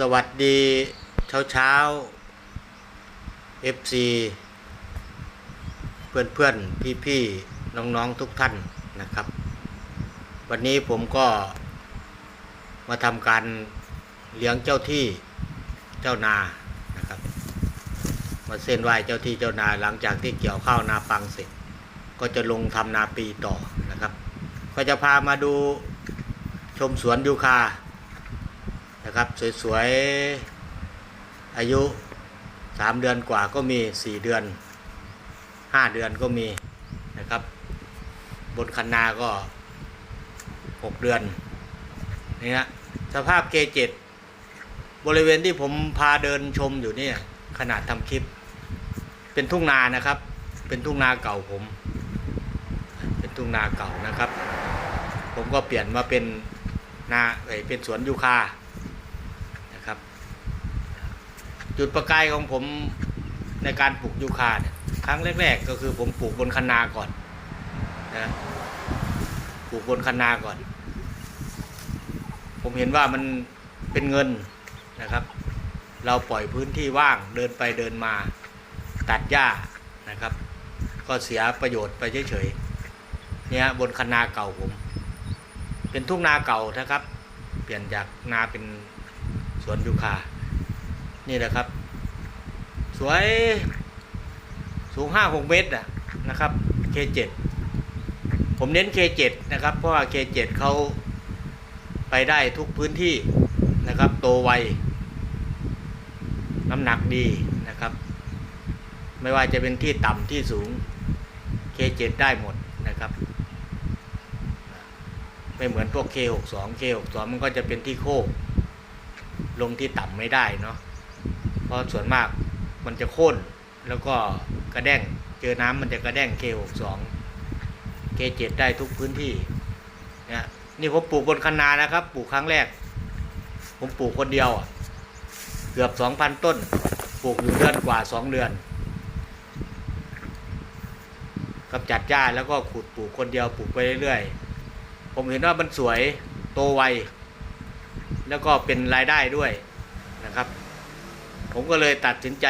สวัสดีเช้าเช้า FC เพื่อนเพื่อนพี่พี่ๆน้องๆทุกท่านนะครับ วันนี้ผมก็มาทำการเลี้ยงเจ้าที่เจ้านานะครับ มาเส้นไหว้เจ้าที่เจ้านาหลังจากที่เกี่ยวข้าวนาปังเสร็จ ก็จะลงทำนาปีต่อนะครับ ก็จะพามาดูชมสวนยูคา นะครับ สวยๆ อายุ 3 เดือนกว่าก็มี 4 เดือน 5 เดือนก็มีนะครับ บนคันนาก็ 6 เดือนนี่ฮะสภาพเกจ็ดบริเวณที่ผมพาเดินชมอยู่เนี่ยขนาดทำคลิป เป็นทุ่งนานะครับ เป็นทุ่งนาเก่าผม เป็นทุ่งนาเก่านะครับ ผมก็เปลี่ยนมาเป็นนาเอ้ยเป็นสวนยูคา นะครับ จุดประกายของผมในการปลูกยูคาเนี่ยครั้งแรก ๆ ก็คือผมปลูกบนคันนาก่อนนะปลูกบนคันนาก่อน ผมเห็นว่ามันเป็นเงินนะครับ เราปล่อยพื้นที่ว่างเดินไปเดินมาตัดหญ้านะครับ ก็เสียประโยชน์ไปเฉยๆเนี่ยบนคันนาเก่าผม เป็นทุ่งนาเก่านะครับ เปลี่ยนจากนาเป็นสวนยูคา นี่แหละครับ สวยสูงห้าหกเมตรนะครับ K7 ผมเน้น K7 นะครับ เพราะว่า K7 เขาไปได้ทุกพื้นที่นะครับ โตไว น้ำหนักดีนะครับ ไม่ว่าจะเป็นที่ต่ำที่สูง K7 ได้หมดนะครับ ไม่เหมือนพวก K62 K62 มันก็จะเป็นที่โคกลงที่ต่ำไม่ได้เนาะ เพราะส่วนมากมันจะโค่นแล้วก็กระแด้งเจอน้ำมันจะกระแด้ง K62 K7 ได้ทุกพื้นที่นี่ยนี่ผมปลูกบนคันนานะครับ ปลูกครั้งแรก ผมปลูกคนเดียว เกือบ 2,000 ต้น ปลูกอยู่เดือนกว่า 2 เดือนกำจัดหญ้าแล้วก็ขุดปลูกคนเดียวปลูกไปเรื่อยๆ ผมเห็นว่ามันสวยโตไว แล้วก็เป็นรายได้ด้วยนะครับ ผมก็เลยตัดสินใจ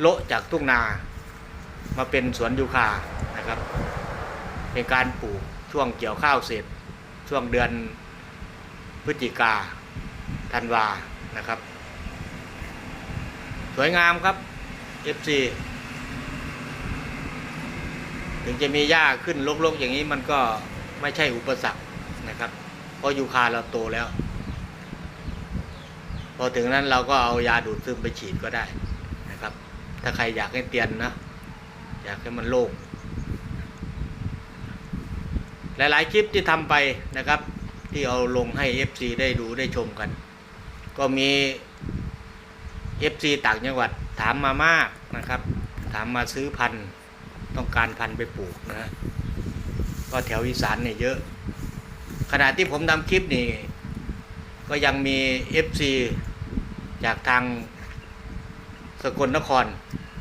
โละจากทุ่งนา มาเป็นสวนยูคานะครับ เป็นการปลูกช่วงเกี่ยวข้าวเสร็จ ช่วงเดือนพฤศจิกาธันวานะครับ สวยงามครับ FC ถึงจะมีหญ้าขึ้นลกๆอย่างนี้มันก็ไม่ใช่อุปสรรคนะครับ เพราะยูคาเราโตแล้ว พอถึงนั้นเราก็เอายาดูดซึมไปฉีดก็ได้นะครับ ถ้าใครอยากให้เตียนนะ อยากให้มันโล่งหลายๆคลิปที่ทำไปนะครับ ที่เอาลงให้ FC ได้ดูได้ชมกัน ก็มี FC ต่างจังหวัดถามมามากนะครับ ถามมาซื้อพันธุ์ต้องการพันธุ์ไปปลูกนะก็แถวอีสานเนี่ยเยอะ ขณะที่ผมทำคลิปนี่ก็ยังมี FC จากทางสกลนคร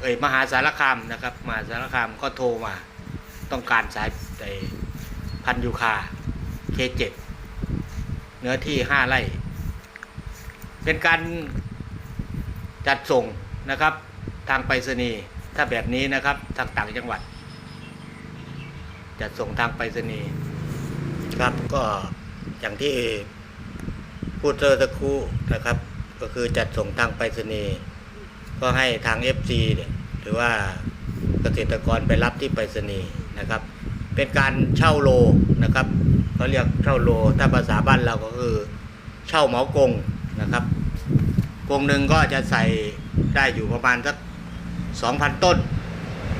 เอ่ยมหาสารคามนะครับมหาสารคามก็โทรมา ต้องการสายไอพันยูคา K7 เจเนื้อที่5ไร่ เป็นการจัดส่งนะครับ ทางไปรษณีย์ถ้าแบบนี้นะครับ ทางต่างจังหวัด จัดส่งทางไปรษณีย์ครับก็อย่างที่พูดเจอตะครู่นะครับ ก็คือจัดส่งทางไปรษณีย์ก็ให้ทาง FC เนี่ยหรือว่าเกษตรกรไปรับที่ไปรษณีย์นะครับ เป็นการเช่าโลนะครับเขาเรียกเช่าโล ถ้าภาษาบ้านเราก็คือเช่าเหมากงนะครับ กงหนึ่งก็จะใส่ได้อยู่ประมาณสักสองพันต้น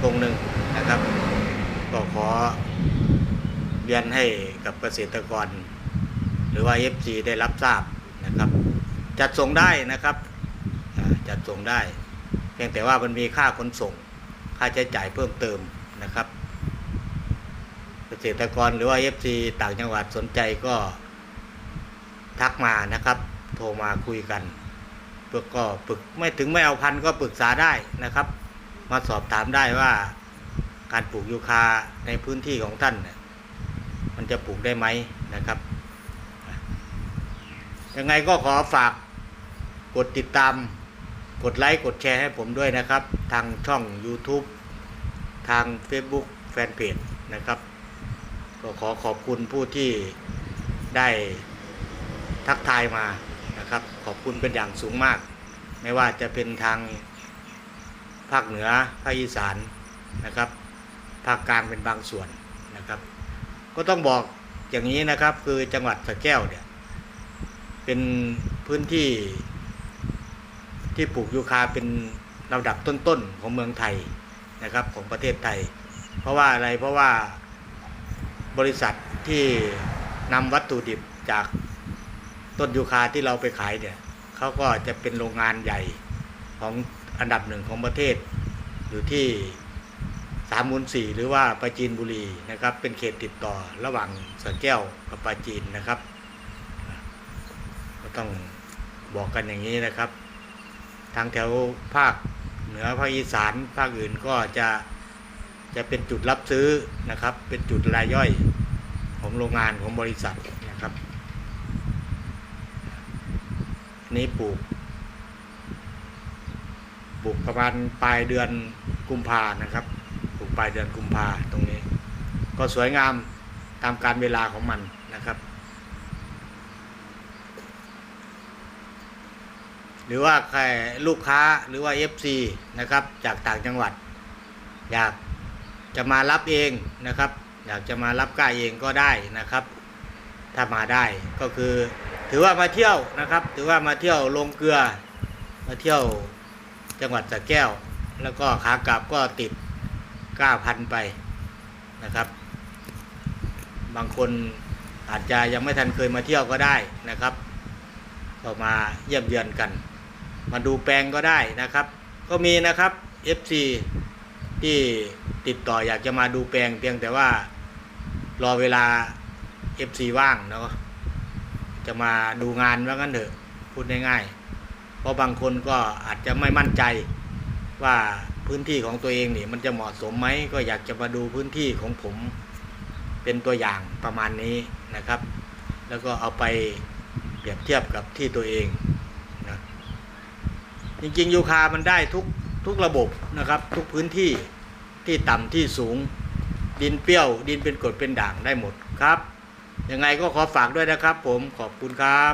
กงหนึ่งนะครับ ก็ขอเรียนให้กับเกษตรกร หรือว่า FC ได้รับทราบนะครับ จัดส่งได้นะครับจัดส่งได้ เพียงแต่ว่ามันมีค่าขนส่ง ค่าใช้จ่ายเพิ่มเติมนะครับ เกษตรกรหรือว่า FC ต่างจังหวัดสนใจก็ทักมานะครับ โทรมาคุยกันเพื่อก็ปรึกไม่ถึงไม่เอาพันธุ์ก็ปรึกษาได้นะครับ มาสอบถามได้ว่าการปลูกยูคาในพื้นที่ของท่าน มันจะปลูกได้ไหมนะครับยังไงก็ขอฝาก กดติดตาม กดไลค์ กดแชร์ให้ผมด้วยนะครับ ทางช่อง YouTube ทาง Facebook แฟนเพจนะครับ ก็ขอขอบคุณผู้ที่ได้ทักทายมานะครับ ขอบคุณเป็นอย่างสูงมาก ไม่ว่าจะเป็นทางภาคเหนือ ภาคอีสานนะครับ ภาคกลางเป็นบางส่วนนะครับ ก็ต้องบอกอย่างนี้นะครับคือจังหวัดสระแก้วเนี่ยเป็นพื้นที่ ที่ปลูกยูคาเป็นลำดับต้นๆของเมืองไทยนะครับของประเทศไทย เพราะว่าอะไรเพราะว่าบริษัทที่นำวัตถุดิบจากต้นยูคาที่เราไปขายเนี่ยเขาก็จะเป็นโรงงานใหญ่ของอันดับหนึ่งของประเทศ อยู่ที่สามมูลสี่หรือว่าปราจีนบุรีนะครับ เป็นเขตติดต่อระหว่างสระแก้วกับปราจีนนะครับ ก็ต้องบอกกันอย่างนี้นะครับ ทางแถวภาคเหนือภาคอีสานภาคอื่นก็จะจะเป็นจุดรับซื้อนะครับ เป็นจุดรายย่อยของโรงงานของบริษัทนะครับ นี้ปลูกปลูกประมาณปลายเดือนกุมภานะครับปลูกปลายเดือนกุมภาตรงนี้ ก็สวยงามตามการเวลาของมันนะครับ หรือว่าใครลูกค้าหรือว่า FC นะครับ จากต่างจังหวัด อยากจะมารับเองนะครับ อยากจะมารับก้าเองก็ได้นะครับ ถ้ามาได้ก็คือ ถือว่ามาเที่ยวนะครับ ถือว่ามาเที่ยวลงเกลือ มาเที่ยวจังหวัดสระแก้ว แล้วก็ขากลับก็ติดก้าพันไปนะครับ บางคนอาจจะยังไม่ทันเคยมาเที่ยวก็ได้นะครับก็มาเยี่ยมเยือนกัน มาดูแปลงก็ได้นะครับ ก็มีนะครับ FC ที่ติดต่ออยากจะมาดูแปลงเพียงแต่ว่ารอเวลา FC ว่างเนาะจะมาดูงานว่างั้นเถอะพูดง่ายๆเพราะบางคนก็อาจจะไม่มั่นใจว่าพื้นที่ของตัวเองนี่มันจะเหมาะสมไหมก็อยากจะมาดูพื้นที่ของผมเป็นตัวอย่างประมาณนี้นะครับ แล้วก็เอาไปเปรียบเทียบกับที่ตัวเอง จริงๆยูคามันได้ทุกทุกระบบนะครับ ทุกพื้นที่ที่ต่ำที่สูง ดินเปรี้ยว ดินเป็นกรดเป็นด่างได้หมดครับยังไงก็ขอฝากด้วยนะครับ ผมขอบคุณครับ